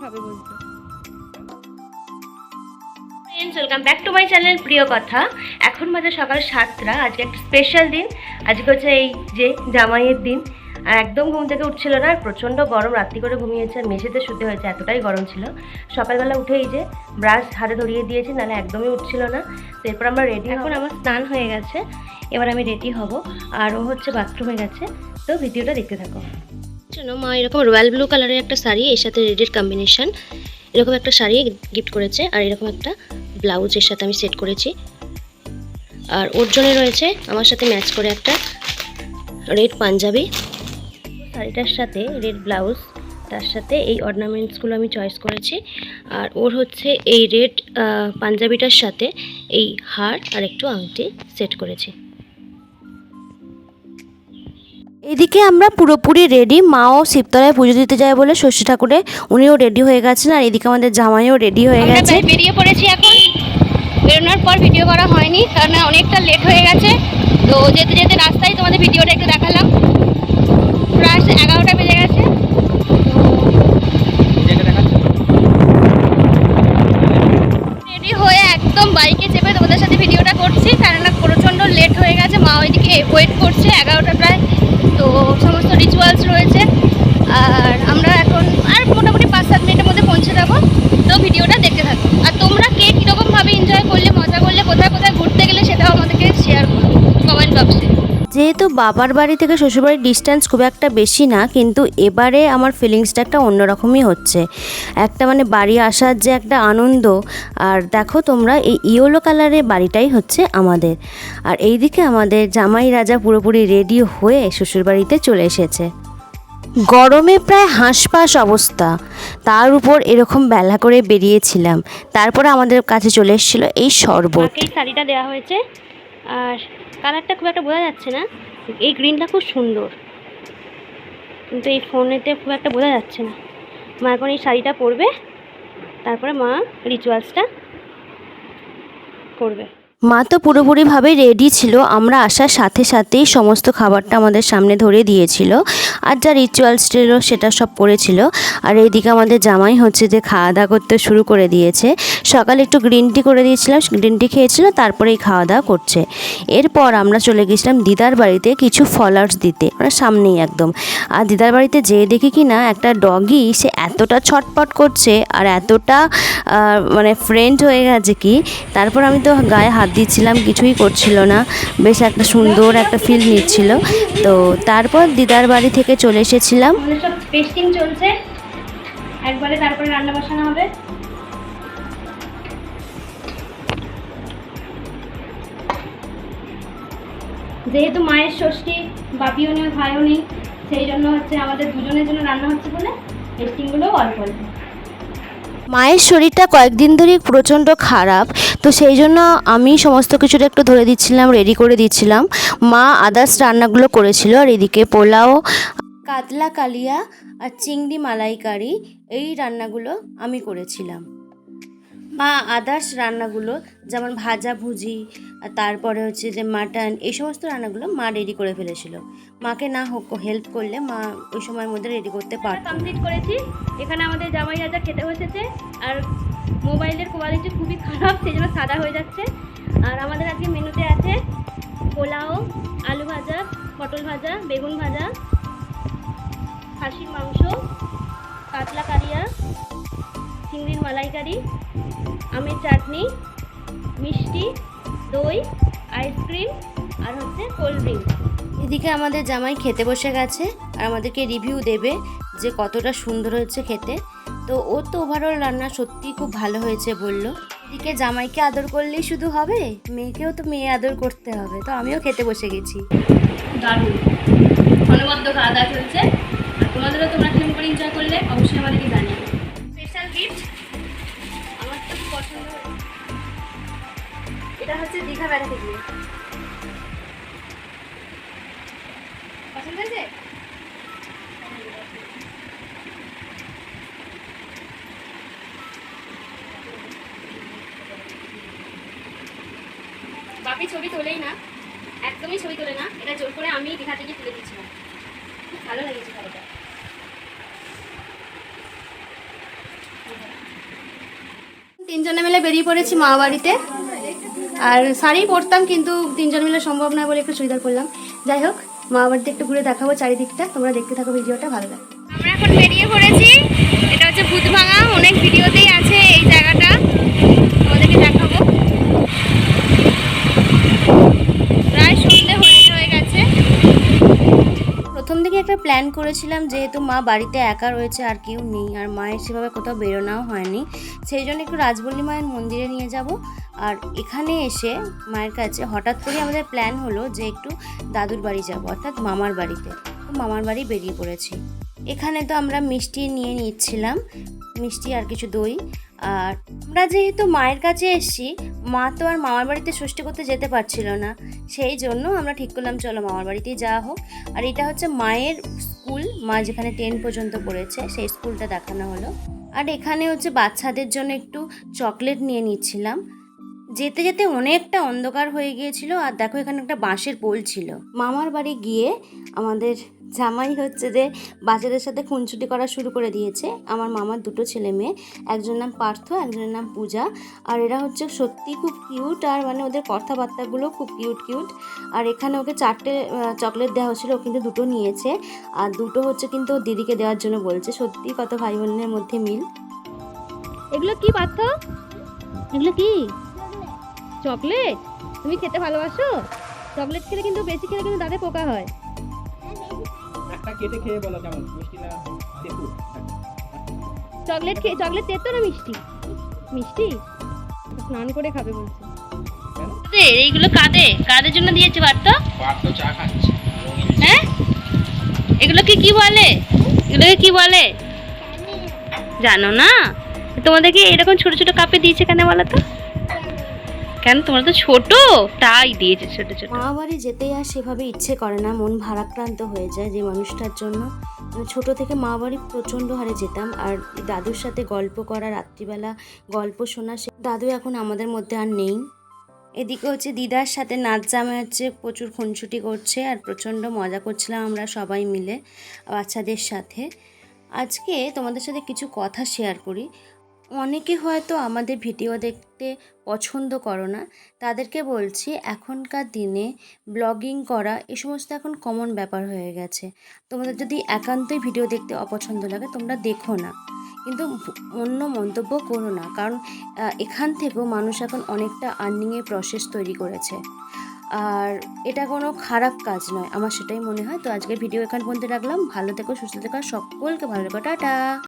বলছে friends welcome back to my channel প্রিয় কথা এখন বাজে সকাল সাতটা আজকে একটা স্পেশাল দিন। আজকে হচ্ছে এই যে জামাইয়ের দিন। আর একদম ঘুম থেকে উঠছিল না আর প্রচণ্ড গরম রাত্রি করে ঘুমিয়েছে আর মেঝেতে শুতে হয়েছে এতটাই গরম ছিল। সকালবেলা উঠে এই যে ব্রাশ হাতে ধরিয়ে দিয়েছি নাহলে একদমই উঠছিল না। তো এরপর আমরা রেডি এখন আমার স্নান হয়ে গেছে। এবার আমি রেডি হব। আর ও হচ্ছে বাথরুমে গেছে। তো ভিডিওটা দেখতে থাকো। শোনো মা এরকম রয়্যাল ব্লু কালারের একটা শাড়ি, এর সাথে রেডের কম্বিনেশন এরকম একটা শাড়ি গিফট করেছে, আর এরকম একটা ব্লাউজ এর সাথে আমি সেট করেছি। আর ওর জন্য রয়েছে আমার সাথে ম্যাচ করে একটা রেড পাঞ্জাবি। শাড়িটার সাথে রেড ব্লাউজ তার সাথে এই অর্নামেন্টসগুলো আমি চয়েস করেছি। আর ওর হচ্ছে এই রেড পাঞ্জাবিটার সাথে এই হার আর একটু আংটি সেট করেছি। এদিকে আমরা পুরোপুরি রেডি মাও শিবতলায় পুজো দিতে যায় বলে ষষ্ঠী ঠাকুরে। উনিও রেডি হয়ে গেছেন আর এদিকে আমাদের জামাইও রেডি হয়ে গেছে। বেরিয়ে পড়েছি এখন। বেরোনোর পর ভিডিও করা হয়নি কারণ অনেকটা লেট হয়ে গেছে। তো যেতে যেতে রাস্তায় তোমাদের ভিডিওটা একটু দেখালাম। প্রায় এগারোটা বেজে গেছে। রেডি হয়ে একদম বাইকে চেপে তোমাদের সাথে ভিডিওটা করছি কারণ প্রচণ্ড লেট হয়ে গেছে। মা ওইদিকে ওয়েট করছে এগারোটা প্রায়। সমস্ত রিচুয়ালস রয়েছে। আর আমরা এখন আর মোটামুটি পাঁচ সাত মিনিটের মধ্যে পৌঁছে যাব। তো ভিডিওটা দেখতে থাকব আর তোমরা কে কীরকমভাবে এনজয় করলে যেহেতু বাবার বাড়ি থেকে শ্বশুরবাড়ির ডিস্টেন্স খুব একটা বেশি না, কিন্তু এবারে আমার ফিলিংসটা একটা অন্যরকমই হচ্ছে। একটা মানে বাড়ি আসার যে একটা আনন্দ, আর দেখো তোমরা এই ইয়েলো কালারের বাড়িটাই হচ্ছে আমাদের। আর এইদিকে আমাদের জামাই রাজা পুরোপুরি রেডি হয়ে শ্বশুরবাড়িতে চলে এসেছে। গরমে প্রায় হাঁসফাঁস অবস্থা। তার উপর এরকম বেলা করে বেরিয়েছিলাম। তারপরে আমাদের কাছে চলে এসেছিল এই শরবত। শাড়িটা দেওয়া হয়েছে। আর কালারটা খুব একটা বোঝা যাচ্ছে না। এই গ্রিনটা খুব সুন্দর। কিন্তু এই ফোনেতে খুব একটা বোঝা যাচ্ছে না। মা এখন এই শাড়িটা পরবে, তারপরে মা রিচুয়ালসটা করবে। মা তো পুরোপুরিভাবে রেডি ছিল। আমরা আসার সাথে সাথেই সমস্ত খাবারটা আমাদের সামনে ধরে দিয়েছিল। আর যা রিচুয়ালস ছিল সেটা সব করেছিল। আর এইদিকে আমাদের জামাই হচ্ছে যে খাওয়া দাওয়া করতে শুরু করে দিয়েছে। সকালে একটু গ্রিন টি করে দিয়েছিলাম গ্রিন টি খেয়েছিল, তারপরেই খাওয়া দাওয়া করছে। এরপর আমরা চলে গেছিলাম দিদার বাড়িতে কিছু ফলার্স দিতে মানে সামনেই একদম। আর দিদার বাড়িতে যেয়ে দেখি কি না, একটা ডগি সে এতটা ছটপট করছে, আর এতটা মানে ফ্রেন্ড হয়ে গেছে কি, তারপর আমি তো গায়ে হাত দিচ্ছিলাম কিছুই করছিল না। বেশ একটা সুন্দর একটা ফিল নিচ্ছিল। তো তারপর দিদার বাড়ি থেকে চলে এসেছিলাম। পেস্টিং চলছে। একবারে তারপরে রান্না বসানো হবে। যেহেতু মায়ের ষষ্ঠী বাপিও নেই ভাইও নেই সেই জন্য হচ্ছে আমাদের দুজনের জন্য রান্না হচ্ছে বলে পেস্টিংগুলোও অল্প অল্প। মায়ের শরীরটা কয়েকদিন ধরেই প্রচণ্ড খারাপ। তো সেই জন্য আমি সমস্ত কিছুটা একটু ধরে দিচ্ছিলাম রেডি করে দিচ্ছিলাম। মা আদার্স রান্নাগুলো করেছিল আর এদিকে পোলাও, কাতলা কালিয়া আর চিংড়ি মালাইকারি, এই রান্নাগুলো আমি করেছিলাম। মা আদার্স রান্নাগুলো যেমন ভাজা ভুজি তারপরে হচ্ছে যে মাটন এই সমস্ত রান্নাগুলো মা রেডি করে ফেলেছিল। মাকে না হোক হেল্প করলে মা ওই সময়ের মধ্যে রেডি করতে পারত। কমপ্লিট করেছি। এখানে আমাদের জামাই রাজা খেতে বসেছে। আর মোবাইলের কোয়ালিটি খুবই খারাপ, সেই জন্য সাদা হয়ে যাচ্ছে। আর আমাদের আজকে মেনুতে আছে পোলাও, আলু ভাজা, পটল ভাজা, বেগুন ভাজা, খাসির মাংস, কাতলা কারিয়া চিংড়ির মালাইকারি, আমের চাটনি, মিষ্টি, দই, আইসক্রিম আর হচ্ছে কোল্ড ড্রিঙ্ক। এদিকে আমাদের জামাই খেতে বসে গেছে আর আমাদেরকে রিভিউ দেবে যে কতটা সুন্দর হয়েছে খেতে। তো ওর তো ওভারঅল রান্না সত্যিই খুব ভালো হয়েছে বলল। এদিকে জামাইকে আদর করলেই শুধু হবে, মেয়েকেও তো মেয়ে আদর করতে হবে, তো আমিও খেতে বসে গেছি। দারুণ। অনবদ্য খাওয়া দাওয়া চলছে তোমাদেরও তোমরা কেমন করে এনজয় করলে অবশ্যই আমাদেরকে স্পেশাল গিফট আমার খুব পছন্দ এটা হচ্ছে দীঘা বেড়াতে গিয়ে। পছন্দ হয়েছে? ছবি তোলেই না, একদমই ছবি তোলে না, এটা জোর করে আমি দীঘা থেকে তুলে দিচ্ছিলাম খুব ভালো লেগেছে খাবারটা তিনজনে মিলে বেরিয়ে পড়েছি মা বাড়িতে। আর শাড়ি পরতাম কিন্তু তিনজন মিলে সম্ভব নয় বলে একটু চুড়িদার করলাম যাই হোক, মা বাড়িতে একটু ঘুরে দেখাবো চারিদিকটা। তোমরা দেখতে থাকো ভিডিওটা, ভালো লাগে আমরা এখন বেরিয়ে পড়েছি। এটা হচ্ছে ভূতভাঙা, অনেক ভিডিওতেই আছে এই জায়গাটা তোমাদেরকে দেখাবো প্রায় সন্ধে হয়ে হয়ে গেছে প্রথম দিকে একটা প্ল্যান করেছিলাম যেহেতু মা বাড়িতে একা রয়েছে, আর কেউ নেই, আর মায়ের সেভাবে কোথাও বেরোনাও হয়নি। সেই জন্য একটু রাজবল্লী মায়ের মন্দিরে নিয়ে যাব। আর এখানে এসে মায়ের কাছে হঠাৎ করে আমাদের প্ল্যান হলো যে একটু দাদুর বাড়ি যাব, অর্থাৎ মামার বাড়িতে। মামার বাড়ি বেরিয়ে পড়েছি। এখানে তো আমরা মিষ্টি নিয়ে নিচ্ছিলাম, মিষ্টি আর কিছু দই। আর আমরা যেহেতু মায়ের কাছে এসেছি, মা তো আর মামার বাড়িতে ষষ্ঠী করতে যেতে পারছিল না। সেই জন্য আমরা ঠিক করলাম, চলো মামার বাড়িতেই যাওয়া হোক। আর এটা হচ্ছে মায়ের স্কুল, মা যেখানে টেন পর্যন্ত পড়েছে, সেই স্কুলটা দেখানো হলো। আর এখানে হচ্ছে বাচ্চাদের জন্য একটু চকলেট নিয়ে নিচ্ছিলাম। যেতে যেতে অনেকটা অন্ধকার হয়ে গিয়েছিল, আর দেখো এখানে একটা বাঁশের পোল ছিল। মামার বাড়ি গিয়ে আমাদের জামাই হচ্ছে যে বাচ্চাদের সাথে খুনছুটি করা শুরু করে দিয়েছে। আমার মামার দুটো ছেলে মেয়ে, একজনের নাম পার্থ, একজনের নাম পূজা। আর এরা হচ্ছে সত্যি খুব কিউট আর মানে ওদের কথাবার্তাগুলো খুব কিউট কিউট আর এখানে ওকে চারটে চকলেট দেওয়া হচ্ছিল ও কিন্তু দুটো নিয়েছে। আর দুটো হচ্ছে কিন্তু দিদিকে দেওয়ার জন্য বলছে। সত্যি কত ভাই বোনের মধ্যে মিল। এগুলো কি পার্থ? এগুলো কি? চকলেট? তুমি খেতে ভালোবাসো? চকলেট খেলে কিন্তু বেশি খেলে কিন্তু দাঁতে পোকা হয়। কেটে খেয়ে বলো কেমন? মিষ্টি না তেঁতুল? চকলেট খেয়ে চকলেট তেতো না মিষ্টি? মিষ্টি? স্নান করে খাবে বলছে। এইগুলো কাদে? কাদের জন্য দিয়েছে চা খাচ্ছে। হ্যাঁ? এগুলোকে কি বলে? এগুলোকে কি বলে? জানো না? তোমাদেরকে এরকম ছোট ছোট কাপে দিয়েছে কেন বলো তো? কেন? তোমরা তো ছোট। তাই দিয়েছে ছোট ছোট। মা বাড়ি যেতেই আর সেভাবে ইচ্ছে করে না। মন ভারাক্রান্ত হয়ে যায় যে মানুষটার জন্য। ছোট থেকে মা বাড়ি প্রচণ্ড হারে যেতাম। আর দাদুর সাথে গল্প করা, রাত্রিবেলা গল্প শোনা, সে দাদু এখন আমাদের মধ্যে আর নেই। এদিকে হচ্ছে দিদার সাথে নাচ জামা হচ্ছে প্রচুর খুনছুটি করছে আর প্রচণ্ড মজা করছিলাম আমরা সবাই মিলে বাচ্চাদের সাথে। আজকে তোমাদের সাথে কিছু কথা শেয়ার করি। অনেকে হয়তো আমাদের ভিডিও দেখতে পছন্দ করো না। তাদেরকে বলছি, এখনকার দিনে ব্লগিং করা এ সমস্ত এখন কমন ব্যাপার হয়ে গেছে। তোমাদের যদি একান্তই ভিডিও দেখতে অপছন্দ লাগে, তোমরা দেখো না। কিন্তু অন্য মন্তব্য করো না। কারণ এখান থেকেও মানুষ এখন অনেকটা আর্নিংয়ের প্রসেস তৈরি করেছে। আর এটা কোনো খারাপ কাজ নয়, আমার সেটাই মনে হয়। তো আজকের ভিডিও এখান পর্যন্ত রাখলাম। ভালো থেকো, সুস্থ থেকো সকলকে ভালো থেকো। টাটা!